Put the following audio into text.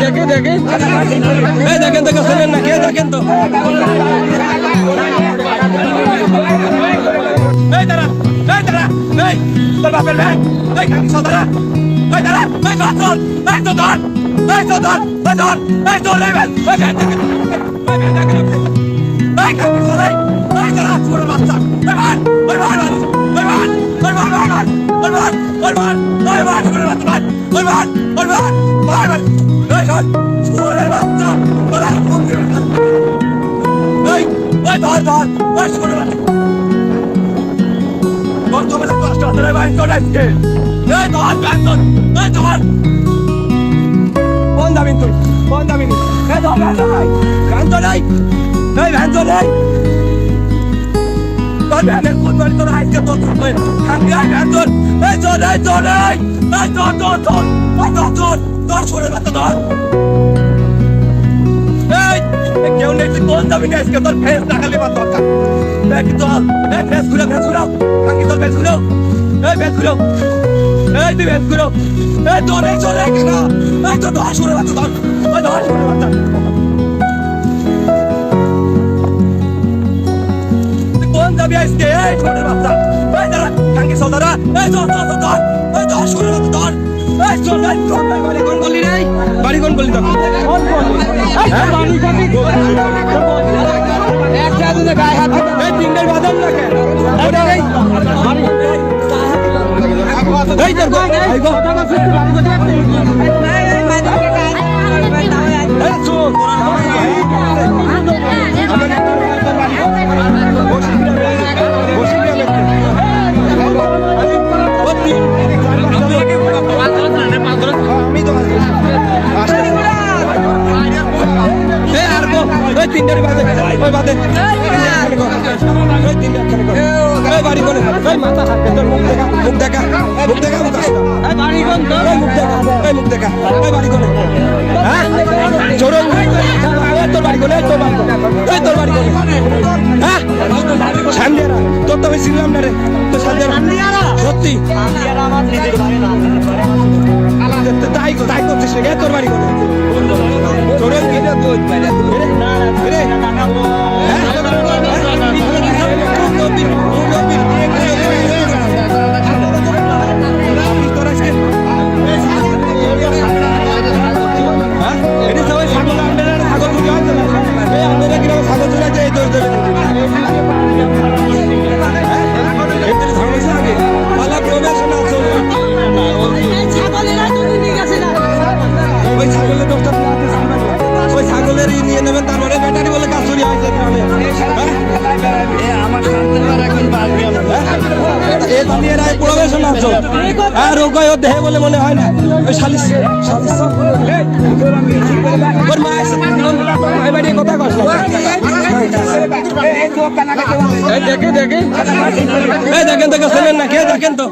দেখে দেখে। দেখেন তো শোনেন না কে দেখেন তো। এই ভাই ওই ভাই ওই ভাই এই ধর ওরা এই ধর ধর তোর এই কোন দাবি নি এই তোর তোর আজকে তোর তুই খাঙ্গি আই বেতন এই তোর তোর তোর তোর তোর তোর তোর তোর তোর কেউ নেই তুই কোন দাবি নি আজকে তোর ফেস দেখালি বা দরকার এই কি তোর এই ফেস ঘুরে ফেস ঘুরাও খাঙ্গি তোর ফেস ঘুরাও এই ফেস ঘুরাও এই তুই ফেস ঘুরাও এই তোর এই চলে এই তোর তোর কোন যাবি সৌদারা এই তোর তোর তোর এই দশ করে বাচ্চা তোর এই চল এই চল এই বাড়ি কোন গলি রে বাড়ি কোন গলি তোর কোন গলি এই বাড়ি খাবি একটা দুটো গায়ে হাত এই তিনটার বাদাম না কেন ওটা এই এই তোর গো এই গো এই চল তিনটার বাদে। ওই বাদে। ওই বাড়ি কোনে এই মাথা হাত তোর মুখ দেখা মুখ দেখা মুখ দেখা মুখ আসা বাড়ি কোন তোর? মুখ দেখা এই মুখ দেখা। এই বাড়ি কোনে হ্যাঁ? চোর তোর বাড়ি কোনে তোর বাড়ি কোনে তোর বাড়ি কোনে হ্যাঁ? সামনেরা তোর তো আমি চিনলাম না রে। তো সামনেরা সত্যি। তাই তাই করছিস রে তোর বাড়ি কোনে তোর না তো নিয়ে নেবেন তার মানে ব্যাটারি বলে কাজ চুরি হয়েছে গ্রামে আর রোগ ও দেহে বলে মনে হয় না ওই ওর কথা দেখে দেখেন তো শোনেন না কে দেখেন তো